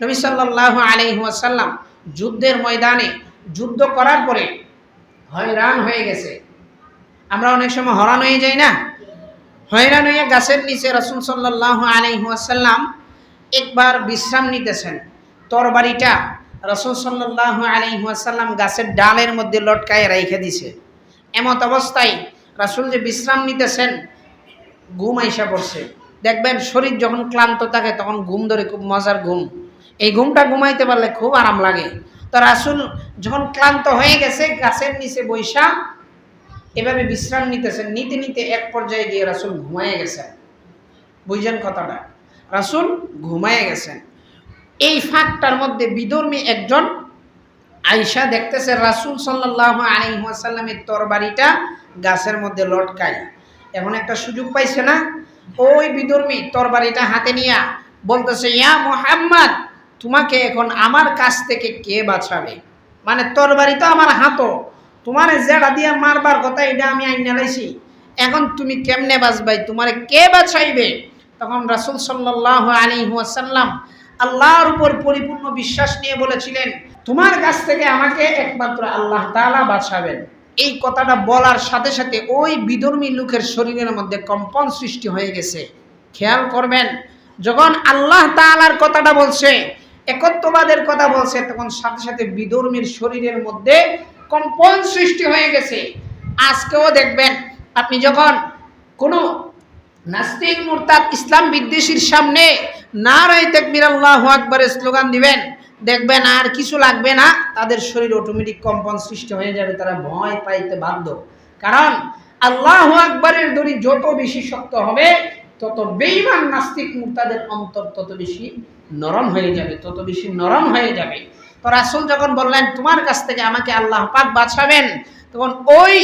নবী সাল্লাহ আলহিহাসাল্লাম যুদ্ধের ময়দানে যুদ্ধ করার পরে হয়রান হয়ে গেছে। আমরা অনেক সময় হরান হয়ে যাই না? হয়রান হয়ে গাছের নিচে রসুল সাল্লাহ আলহিহাসাল্লাম একবার বিশ্রাম নিতেছেন। তরবারিটা রসুল সাল্লাহ আলহিহাসাল্লাম গাছের ডালের মধ্যে লটকায় রেখে দিছে। এমত অবস্থায় রাসুল যে বিশ্রাম নিতেছেন, ঘুম আইসা পড়ছে। দেখবেন শরীর যখন ক্লান্ত থাকে, তখন ঘুম ধরে খুব মজার ঘুম। এই ঘুমটা ঘুমাইতে পারলে খুব আরাম লাগে। তো রাসুল যখন ক্লান্ত হয়ে গেছে, গাছের নিচে বৈশা এভাবে বিশ্রাম নিতেছেন, নিতে নিতে এক পর্যায়ে গিয়ে রাসুল ঘুমাইয়ে গেছেন। বুঝছেন কথাটা? রাসুল ঘুমাইয়ে গেছেন। এই ফাঁকটার মধ্যে বিধর্মী একজন আইসা দেখতেছে রাসুল সাল্লাহ আলিহাসাল্লামের তরবারিটা গাছের মধ্যে লটকায়। এখন একটা সুযোগ পাইছে না? ওই বিধর্মী তরবারিটা হাতে নিয়া বলতেছে, ইয়া মোহাম্মদ তোমাকে এখন আমার কাছ থেকে কে বাঁচাবে? মানে তরবারি তো আমার হাতও। তোমার জেড়া দিয়ে মারবার কথা এটা আমি আইন লাইছি এখন তুমি কেমনে বাঁচবাই? তোমার কে বাঁচাইবে? তখন রাসুল সাল্লাহ আলী ওয়াসাল্লাম আল্লাহর উপর পরিপূর্ণ বিশ্বাস নিয়ে বলেছিলেন, তোমার কাছ থেকে আমাকে একমাত্র আল্লাহ তাআলা বাঁচাবেন। এই কথাটা বলার সাথে সাথে ওই বিধর্মী লোকের শরীরের মধ্যে কম্পন সৃষ্টি হয়ে গেছে। খেয়াল করবেন, যখন আল্লাহ তাআলার কথাটা বলছে একত্ববাদের কথা বলছে, তখন সাথে সাথে বিধর্মীর শরীরের মধ্যে কম্পন সৃষ্টি হয়ে গেছে। আজকেও দেখবেন, আপনি যখন কোনো নাস্তিক, মুরতাদ, ইসলাম বিদ্বেষীর সামনে না রায় তেকবির আল্লাহ আকবরের স্লোগান দিবেন, দেখবেন আর কিছু লাগবে না, তাদের শরীর অটোমেটিক কম্পন সৃষ্টি হয়ে যাবে, তারা ভয় পাইতে বাধ্য। কারণ আল্লাহ আকবরের দড়ি যত বেশি শক্ত হবে তত বেইমান নাস্তিক মুক্তাদের অন্তর তত বেশি নরম হয়ে যাবে, তত বেশি নরম হয়ে যাবে। তো রাসুল যখন বললেন, তোমার কাছ থেকে আমাকে আল্লাহ পাক বাঁচাবেন? তখন ওই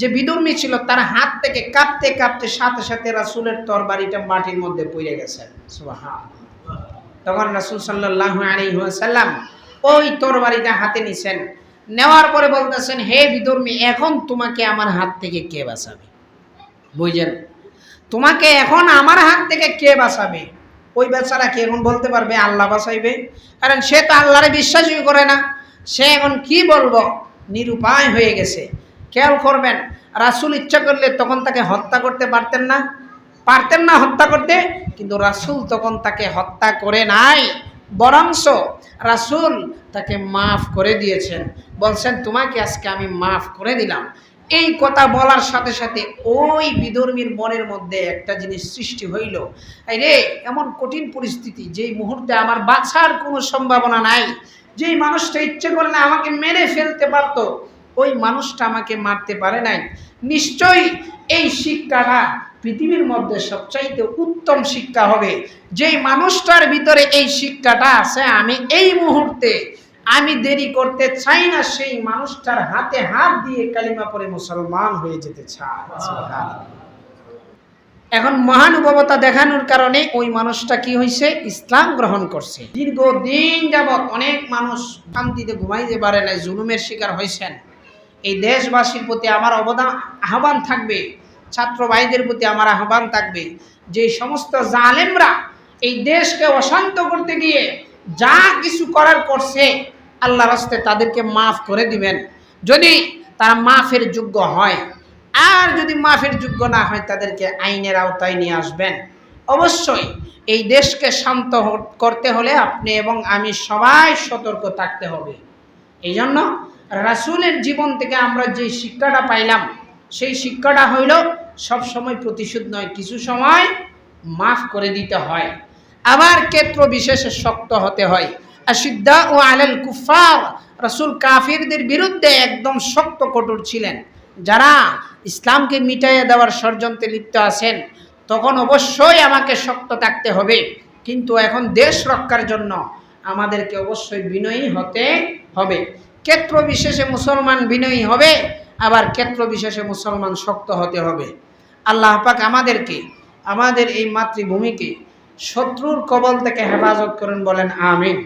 যে বিদুর্মী ছিল, তার হাত থেকে কাঁপতে কাঁপতে সাথে সাথে রাসুলের তরবারিটা মাটির মধ্যে পড়ে সুবহান তখন রাসুল সাল্লাহ আলিহাসাল্লাম ওই তরবারিটা হাতে নিছেন। নেওয়ার পরে বলতেছেন, হে বিধর্মী এখন তোমাকে আমার হাত থেকে কে বাঁচাবে? বুঝলেন? তোমাকে এখন আমার হাত থেকে কে বাঁচাবে? ওই বেচারা কি এখন বলতে পারবে, আল্লাহ বাঁচাইবে? কারণ সে তো আল্লাহরে বিশ্বাসই করে না। সে এখন কি বলব? নিরুপায় হয়ে গেছে। খেয়াল করবেন, রাসুল ইচ্ছা করলে তখন তাকে হত্যা করতে পারতেন না। পারতেন না হত্যা করতে, কিন্তু রাসুল তখন তাকে হত্যা করে নাই। বরংস রাসুল তাকে মাফ করে দিয়েছেন। বলছেন, তোমাকে আজকে আমি মাফ করে দিলাম। এই কথা বলার সাথে সাথে ওই বিধর্মীর মনের মধ্যে একটা জিনিস সৃষ্টি হইল। রে, এমন কঠিন পরিস্থিতি, যেই মুহূর্তে আমার বাঁচার কোনো সম্ভাবনা নাই, যেই মানুষটা ইচ্ছে করলে আমাকে মেরে ফেলতে পারতো, ওই মানুষটা আমাকে মারতে পারে নাই। নিশ্চয়ই এই শিক্ষাটা পৃথিবীর মধ্যে সবচাইতে উত্তম শিক্ষা হবে। যেই মানুষটার ভিতরে এই শিক্ষাটা আছে, আমি এই মুহূর্তে আমি দেরি করতে চাই না সেই মানুষটার হাতে হাত দিয়ে কালিমা পরে মুসলমান হয়ে যেতে চায়। এখন মহানুভবতা দেখানোর কারণে ওই মানুষটা কি হয়েছে ইসলাম গ্রহণ করছে। দীর্ঘদিন যাবৎ অনেক মানুষ শান্তিতে ঘুমাইতে পারে নাই জুলুমের শিকার হয়েছেন এই দেশবাসীর প্রতি আমার অবদান আহ্বান থাকবে। ছাত্র ভাইদের প্রতি আমার আহ্বান থাকবে। যে সমস্ত জালেমরা এই দেশকে অশান্ত করতে গিয়ে যা কিছু করার করছে আল্লাহ রাস্তে তাদেরকে মাফ করে দিবেন। যদি তারা মাফের যোগ্য হয়, আর যদি মাফের যোগ্য না হয়, তাদেরকে আইনের আওতায় নিয়ে আসবেন। অবশ্যই এই দেশকে শান্ত করতে হলে আপনি এবং আমি সবাই সতর্ক থাকতে হবে। এই জন্য রাসুলের জীবন থেকে আমরা যে শিক্ষাটা পাইলাম, সেই শিক্ষাটা হইল সব সময় প্রতিশোধ নয়, কিছু সময় মাফ করে দিতে হয়। আবার ক্ষেত্র বিশেষে শক্ত হতে হয়। আশিদ্দা ও আলাল কুফার রসুল কাফিরদের বিরুদ্ধে একদম শক্ত কঠোর ছিলেন। যারা ইসলামকে মিটাইয়ে দেওয়ার ষড়যন্ত্রে লিপ্ত আছেন, তখন অবশ্যই আমাকে শক্ত থাকতে হবে। কিন্তু এখন দেশ রক্ষার জন্য আমাদেরকে অবশ্যই বিনয়ী হতে হবে। ক্ষেত্র বিশেষে মুসলমান বিনয়ী হবে, আবার ক্ষেত্র বিশেষে মুসলমান শক্ত হতে হবে। আল্লাহ পাক আমাদেরকে, আমাদের এই মাতৃভূমিকে শত্রুর কবল থেকে হেফাজত করেন বলেন, আমিন।